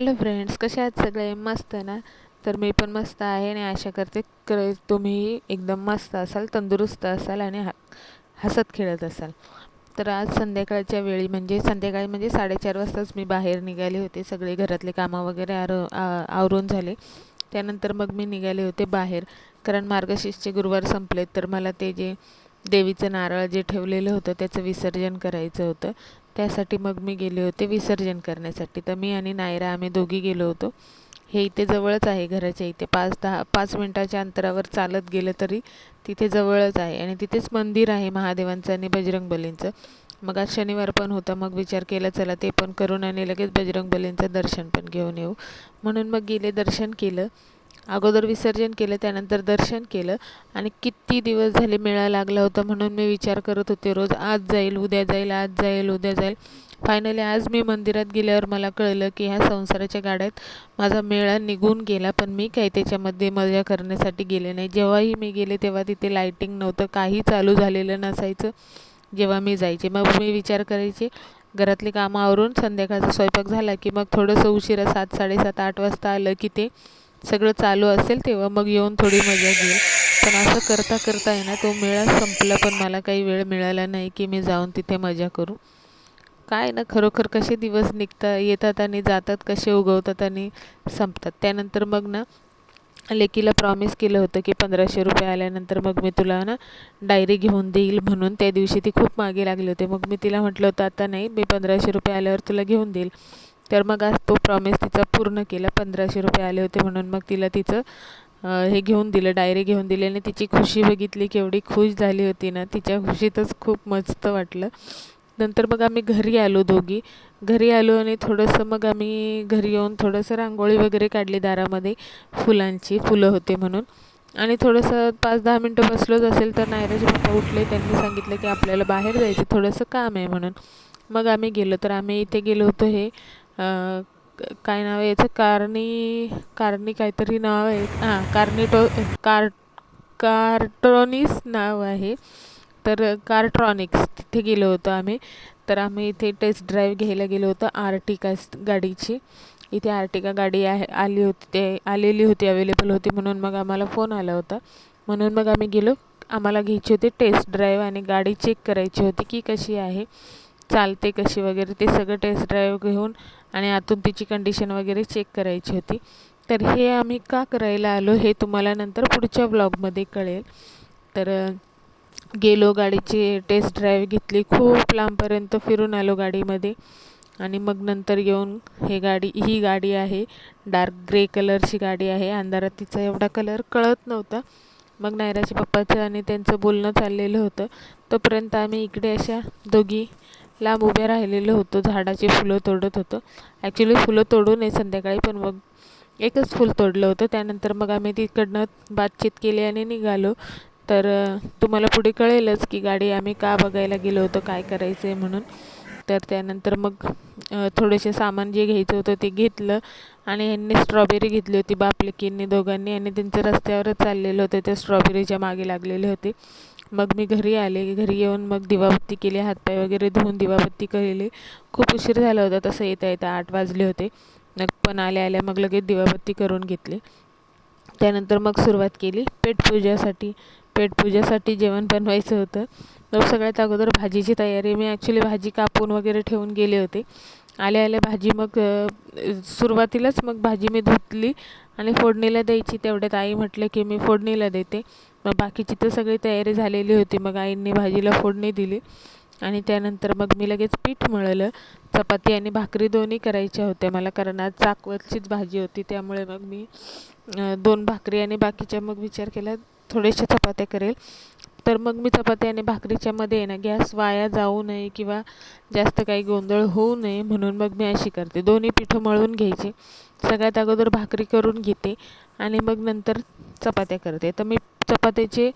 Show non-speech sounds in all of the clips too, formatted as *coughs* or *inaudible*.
Hello friends कसे आहात सगळे? मस्त ना? तर मी पण मस्त आहे आणि आशा करते क तुम्ही एकदम मस्त असाल तंदुरुस्त असाल आणि हा हसत खेळत असाल. तर आज संध्याकाळच्या वेळी म्हणजे संध्याकाळी म्हणजे साडेचार वाजताच मी बाहेर निघाले होते. सगळे घरातले कामं वगैरे आर आवरून झाले. त्यानंतर मग मी निघाले होते बाहेर. कारण मार्गशीर्षचे गुरुवार संपलेत तर मला ते जे देवीचं नारळ जे ठेवलेलं होतं त्याचं विसर्जन करायचं होतं. त्यासाठी मग मी गेले होते विसर्जन करण्यासाठी. तर मी आणि नायरा आम्ही दोघी गेलो होतो. हे इथे जवळच आहे घराच्या इथे. पाच दहा पाच मिनटाच्या अंतरावर चालत गेलं तरी तिथे जवळच आहे. आणि तिथेच मंदिर आहे महादेवांचं आणि बजरंगबलींचं. मग आज शनिवार पण होता. मग विचार केला चला ते पण करून आणि लगेच बजरंगबलींचं दर्शन पण घेऊन येऊ. म्हणून मग गेले दर्शन केलं. अगोदर विसर्जन केलं त्यानंतर दर्शन केलं आणि किती दिवस झाले मेळा लागला होता म्हणून मी विचार करत होते. रोज आज जाईल उद्या जाईल आज जाईल उद्या जाईल. फायनली आज मी मंदिरात गेल्यावर मला कळलं की ह्या संसाराच्या गाड्यात माझा मेळा निघून गेला पण मी काही त्याच्यामध्ये मजा करण्यासाठी गेले नाही. जेव्हाही मी गेले तेव्हा तिथे लाईटिंग नव्हतं काही चालू झालेलं नसायचं जेव्हा मी जायचे. मग मी विचार करायचे घरातली कामं आवरून संध्याकाळचा स्वयंपाक झाला की मग थोडंसं उशिरा सात साडेसात आठ वाजता आलं की ते सगळं चालू असेल तेव्हा मग येऊन थोडी मजा घेईल. पण असं करता करता आहे ना तो मेळा संपला पण मला काही वेळ मिळाला नाही की मी जाऊन तिथे मजा करू. काय ना खरोखर कसे दिवस निघता येतात आणि जातात कसे उगवतात आणि संपतात. त्यानंतर मग ना लेकीला प्रॉमिस केलं होतं की पंधराशे रुपये आल्यानंतर मग मी तुला ना डायरी घेऊन देईल म्हणून. त्या दिवशी ती खूप मागे लागले होते. मग मी तिला म्हटलं होतं आता नाही मी पंधराशे रुपये आल्यावर तुला घेऊन देईल. तर मग आज तो प्रॉमिस तिचा पूर्ण केला. पंधराशे रुपये आले होते म्हणून मग तिला तिचं हे घेऊन दिलं डायरी घेऊन दिली आणि तिची खुशी बघितली केवढी खुश झाली होती ना. तिच्या खुशीतच खूप मस्त वाटलं. नंतर मग आम्ही घरी आलो दोघी. घरी आलो आणि थोडंसं मग आम्ही घरी येऊन थोडंसं रांगोळी वगैरे काढली दारामध्ये. फुलांची फुलं होते म्हणून. आणि थोडंसं पाच दहा मिनटं बसलोच असेल तर नायराचे पप्पा उठले. त्यांनी सांगितलं की आपल्याला बाहेर जायचं थोडंसं काम आहे म्हणून. मग आम्ही गेलो. तर आम्ही इथे गेलो होतो हे काय नाव आहे याचं? कार्नी कार्नी काहीतरी नाव आहे. हां कार्निटो कार कार्ट्रॉनिक्स नाव आहे. तर कार्ट्रॉनिक्स तिथे गेलो होतो आम्ही. तर आम्ही इथे टेस्ट ड्राईव्ह घ्यायला गेलो होतो आर्टिका गाडीची. इथे आर्टिका गाडी आहे आली होती ते आलेली होती अवेलेबल होती म्हणून मग आम्हाला फोन आला होता. म्हणून मग आम्ही गेलो. आम्हाला घ्यायची होती टेस्ट ड्राईव्ह आणि गाडी चेक करायची होती की कशी आहे. चालते कशी वगैरे ते सगळं टेस्ट ड्राईव्ह घेऊन आणि आतून तिची कंडिशन वगैरे चेक करायची होती. तर हे आम्ही का करायला आलो हे तुम्हाला नंतर पुढच्या ब्लॉगमध्ये कळेल. तर गेलो गाडीची टेस्ट ड्राईव्ह घेतली. खूप लांबपर्यंत फिरून आलो गाडीमध्ये. आणि मग नंतर येऊन हे गाडी ही गाडी आहे. डार्क ग्रे कलरची गाडी आहे. अंधारात तिचा एवढा कलर कळत नव्हता. मग नायराच्या पप्पाचं आणि त्यांचं बोलणं चाललेलं होतं. तोपर्यंत आम्ही इकडे अशा दोघी लांब उभे राहिलेलो होतो. झाडाची फुलं तोडत होतो. ॲक्च्युली फुलं तोडू नये संध्याकाळी पण मग एकच फूल तोडलं होतं. त्यानंतर मग आम्ही तिकडनं बातचीत केली आणि निघालो. तर तुम्हाला पुढे कळेलच की गाडी आम्ही का बघायला गेलो होतो काय करायचं आहे म्हणून. तर त्यानंतर मग थोडेसे सामान जे घ्यायचं होतं ते घेतलं आणि ह्यांनी स्ट्रॉबेरी घेतली होती बापलेकींनी दोघांनी आणि त्यांचं रस्त्यावरच चाललेलं होतं. त्या स्ट्रॉबेरीच्या मागे लागलेले होते. मग मी घरी आले घरी येऊन मग दिवाबत्ती केली हातपाय वगैरे धुवून दिवाबत्ती केली खूप उशीर झाला होता तसं येता येता आठ वाजले होते. मग पण आल्या आल्या मग लगेच दिवाबत्ती करून घेतली. त्यानंतर मग सुरुवात केली पेटपूजासाठी पेटपूजासाठी जेवण बनवायचं होतं. मग सगळ्यात अगोदर भाजीची तयारी. मी ॲक्च्युली भाजी कापून वगैरे ठेवून गेले होते. आल्या आल्या भाजी मग सुरुवातीलाच मग भाजी मी धुतली आणि फोडणीला द्यायची. तेवढ्यात आई म्हटलं की मी फोडणीला देते. मग बाकीची तर सगळी तयारी झालेली होती. मग आईंनी भाजीला फोडणी दिली. आणि त्यानंतर मग मी लगेच पीठ मळलं. चपाती आणि भाकरी दोन्ही करायच्या होत्या मला कारण आज चाकवतचीच भाजी होती. त्यामुळे मग मी दोन भाकरी आणि बाकीच्या मग विचार केला थोड्याशा चपात्या करेल. तर मग मी चपाती आणि भाकरीच्यामध्ये आहे ना गॅस वाया जाऊ नये किंवा जास्त काही गोंधळ होऊ नये म्हणून मग मी अशी करते. दोन्ही पिठं मळून घ्यायची. सगळ्यात अगोदर भाकरी करून घेते. आणि मग नंतर चपात्या करते. तर मी चपात्याचे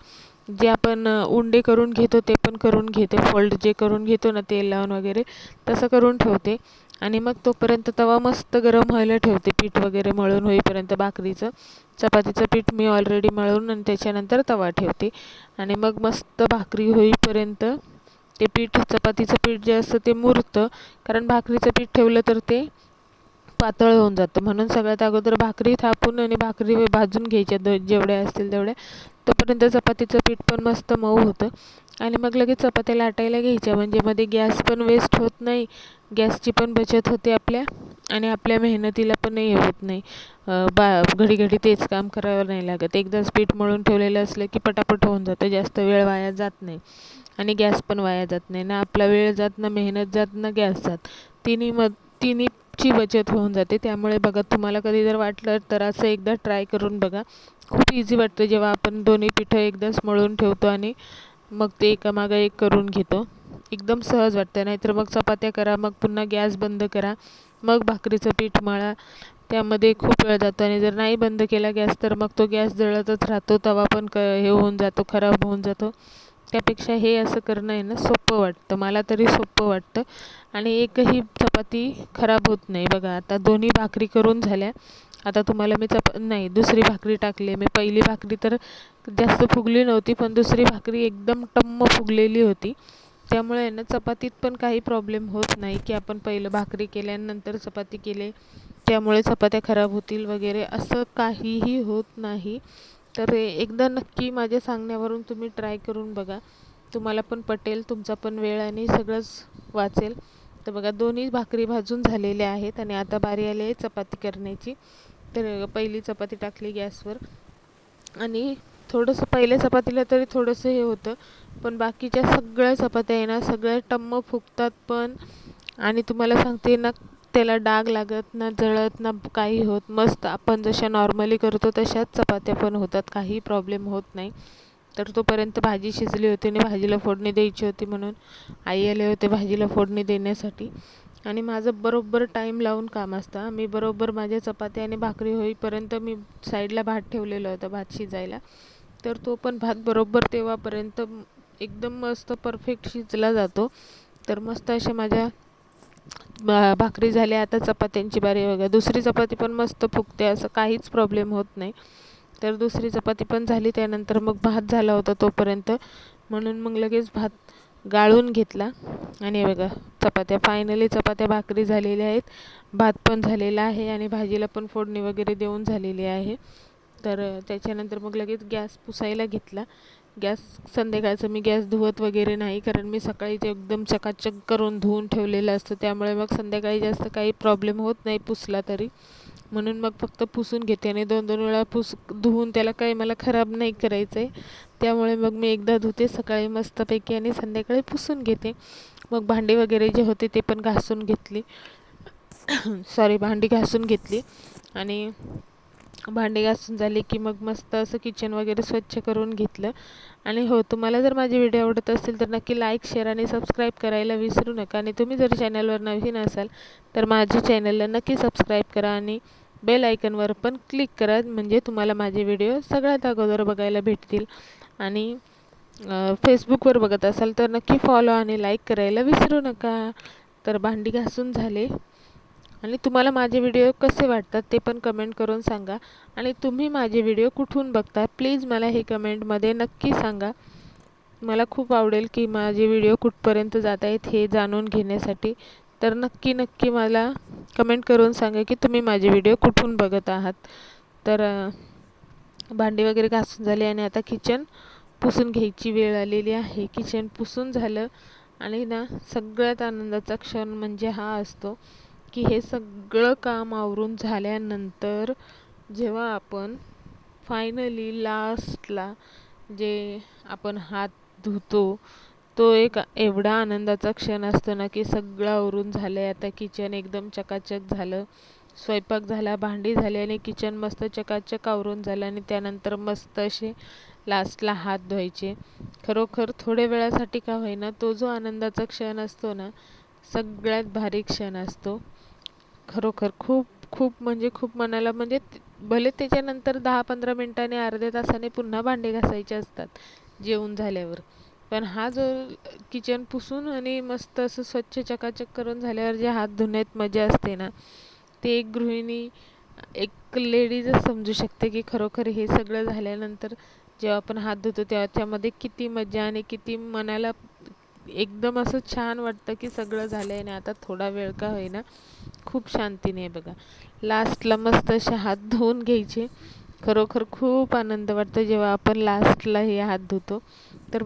जे आपण उंडे करून घेतो ते पण करून घेते. फोल्ड जे करून घेतो ना तेल लावून वगैरे तसं करून ठेवते. आणि मग तोपर्यंत तवा मस्त गरम व्हायला ठेवते. पीठ वगैरे मळून होईपर्यंत भाकरीचं. चपातीचं पीठ मी ऑलरेडी मळून आणि त्याच्यानंतर तवा ठेवते. आणि मग मस्त भाकरी होईपर्यंत ते पीठ चपातीचं पीठ जे असतं ते मुरतं. कारण भाकरीचं पीठ ठेवलं तर ते पातळ होऊन जातं. म्हणून सगळ्यात अगोदर भाकरी थापून आणि भाकरी भाजून घ्यायच्या. द जेवढ्या असतील तेवढ्या तोपर्यंत चपातीचं पीठ पण मस्त मऊ होतं. आणि मग लगेच चपात्या लाटायला घ्यायच्या. म्हणजे मध्ये गॅस पण वेस्ट होत नाही. गॅसची पण बचत होते आपल्या. आणि आपल्या मेहनतीला पण हे होत नाही. बा घडी घडी तेच काम करावं नाही लागत. एकदाच पीठ मळून ठेवलेलं असलं की पटापट होऊन जातं. जास्त वेळ वाया जात नाही. आणि गॅस पण वाया जात नाही. ना आपला वेळ जात ना मेहनत जात ना गॅस जात. तिन्ही मग खूपची बचत होऊन जाते. त्यामुळे बघा तुम्हाला कधी जर वाटलं तर असं एकदा ट्राय करून बघा. खूप इझी वाटतं जेव्हा आपण दोन्ही पिठं एकदाच मळून ठेवतो आणि मग ते एकामागं एक करून घेतो. एकदम सहज वाटतं. नाहीतर मग चपात्या करा मग पुन्हा गॅस बंद करा मग भाकरीचं पीठ मळा. त्यामध्ये खूप वेळ जातो आणि जर नाही बंद केला गॅस तर मग तो गॅस जळतच राहतो. तवा पण क हे होऊन जातो खराब होऊन जातो. त्यापेक्षा हे असं करणं आहे ना सोपं वाटतं. मला तरी सोपं वाटतं. आणि एकही चपाती खराब होत नाही. बघा आता दोन्ही भाकरी करून झाल्या. आता तुम्हाला मी चप नाही दुसरी भाकरी टाकली मी पहिली भाकरी तर जास्त फुगली नव्हती पण दुसरी भाकरी एकदम टम्म फुगलेली होती. त्यामुळे आहे ना चपातीत पण काही प्रॉब्लेम होत नाही की आपण पहिलं भाकरी केल्यानंतर चपाती केले. त्यामुळे चपात्या खराब होतील वगैरे असं काहीही होत नाही. तर एकदा नक्की माझ्या सांगण्यावरून तुम्ही ट्राय करून बघा. तुम्हाला पण पटेल तुमचा पण वेळ आणि सगळंच वाचेल. तर बघा दोन्ही भाकरी भाजून झालेल्या आहेत आणि आता बारी आली आहे चपाती करण्याची. तर पहिली चपाती टाकली गॅसवर. आणि थोडंसं पहिल्या चपातीला तरी थोडंसं हे होतं पण बाकीच्या सगळ्या चपात्या आहे ना सगळ्या टम्म फुगतात पण. आणि तुम्हाला सांगते ना त्याला डाग लागत ना जळत ना काही होत मस्त. आपण जशा नॉर्मली करतो तशाच चपात्या पण होतात. काही प्रॉब्लेम होत नाही. तर तोपर्यंत भाजी शिजली होती आणि भाजीला फोडणी द्यायची होती म्हणून आई आले होते भाजीला फोडणी देण्यासाठी. आणि माझं बरोबर टाईम लावून काम असतं. मी बरोबर माझ्या चपात्या आणि भाकरी होईपर्यंत मी साईडला भात ठेवलेलं होतं भात शिजायला. तर तो पण भात बरोबर तेव्हापर्यंत एकदम मस्त परफेक्ट शिजला जातो. तर मस्त अशा माझ्या भाकरी झाली आता चपात्यांची बारी बघा दुसरी चपाती पण मस्त फुगते असं काहीच प्रॉब्लेम होत नाही. तर दुसरी चपाती पण झाली त्यानंतर मग भात झाला होता तोपर्यंत. म्हणून मग लगेच भात गाळून घेतला. आणि बघा चपात्या. फायनली चपात्या भाकरी झालेल्या आहेत. भात पण झालेला आहे आणि भाजीला पण फोडणी वगैरे देऊन झालेली आहे. तर त्याच्यानंतर मग लगेच गॅस पुसायला घेतला. गॅस संध्याकाळचं मी गॅस धुवत वगैरे नाही कारण मी सकाळी ते एकदम चकाचक करून धुवून ठेवलेलं असतं त्यामुळे मग संध्याकाळी जास्त काही प्रॉब्लेम होत नाही पुसला तरी. म्हणून मग फक्त पुसून घेते आणि दोन दोन वेळा पुस धुवून त्याला काही मला खराब नाही करायचं आहे त्यामुळे मग मी एकदा धुते सकाळी मस्तपैकी आणि संध्याकाळी पुसून घेते. मग भांडी वगैरे जे होते ते पण घासून घेतली. *coughs* सॉरी भांडी घासून घेतली. आणि भांडी घासून झाली की मग मस्त असं किचन वगैरे स्वच्छ करून घेतलं. आणि हो तुम्हाला जर माझे व्हिडिओ आवडत असतील तर नक्की लाईक शेअर आणि सबस्क्राईब करायला विसरू नका. आणि तुम्ही जर चॅनलवर नवीन असाल तर माझ्या चॅनलला नक्की सबस्क्राईब करा आणि बेल आयकनवर पण क्लिक करा. म्हणजे तुम्हाला माझे व्हिडिओ सगळ्यात अगोदर बघायला भेटतील. आणि फेसबुकवर बघत असाल तर नक्की फॉलो आणि लाईक करायला विसरू नका. तर भांडी घासून झाले. आणि तुम्हाला माझे व्हिडिओ कसे वाटतात ते पण कमेंट करून सांगा. आणि तुम्ही माझे व्हिडिओ कुठून बघता प्लीज मला हे कमेंटमध्ये नक्की सांगा. मला खूप आवडेल की माझे व्हिडिओ कुठपर्यंत जात आहेत हे जाणून घेण्यासाठी. तर नक्की नक्की मला कमेंट करून सांगा की तुम्ही माझे व्हिडिओ कुठून बघत आहात. तर भांडी वगैरे घासून झाली आणि आता किचन पुसून घ्यायची वेळ आलेली आहे. किचन पुसून झालं आणि ना सगळ्यात आनंदाचा क्षण म्हणजे हा असतो. की हे सगळं काम आवरून झाल्यानंतर जेव्हा आपण फायनली लास्टला जे आपण हात धुतो तो एक एवढा आनंदाचा क्षण असतो ना की सगळं आवरून झालं आहे आता किचन एकदम चकाचक झालं स्वयंपाक झाला भांडी झाली आणि किचन मस्त चकाचक आवरून झालं आणि त्यानंतर मस्त असे लास्टला हात धुवायचे. खरोखर थोड्या वेळासाठी का होईना तो जो आनंदाचा क्षण असतो ना सगळ्यात भारी क्षण असतो. खरोखर खूप खूप म्हणजे खूप मनाला म्हणजे भले त्याच्यानंतर दहा पंधरा मिनटाने अर्ध्या तासाने पुन्हा भांडे घासायचे असतात जेवून झाल्यावर. पण हा जो किचन पुसून आणि मस्त असं स्वच्छ चकाचक करून झाल्यावर जे हात धुण्यात मजा असते ना ते एक गृहिणी एक लेडीजच समजू शकते की खरोखर हे सगळं झाल्यानंतर जेव्हा आपण हात धुतो तेव्हा त्यामध्ये किती मजा आणि किती मनाला एकदम असं छान वाटतं की सगळं झालं आहे आणि आता थोडा वेळ का होईना. खूप शांतीने आहे बघा. लास्टला मस्त असे हात धुवून घ्यायचे. खरोखर खूप आनंद वाटतो जेव्हा आपण लास्टला हे हात धुतो. तर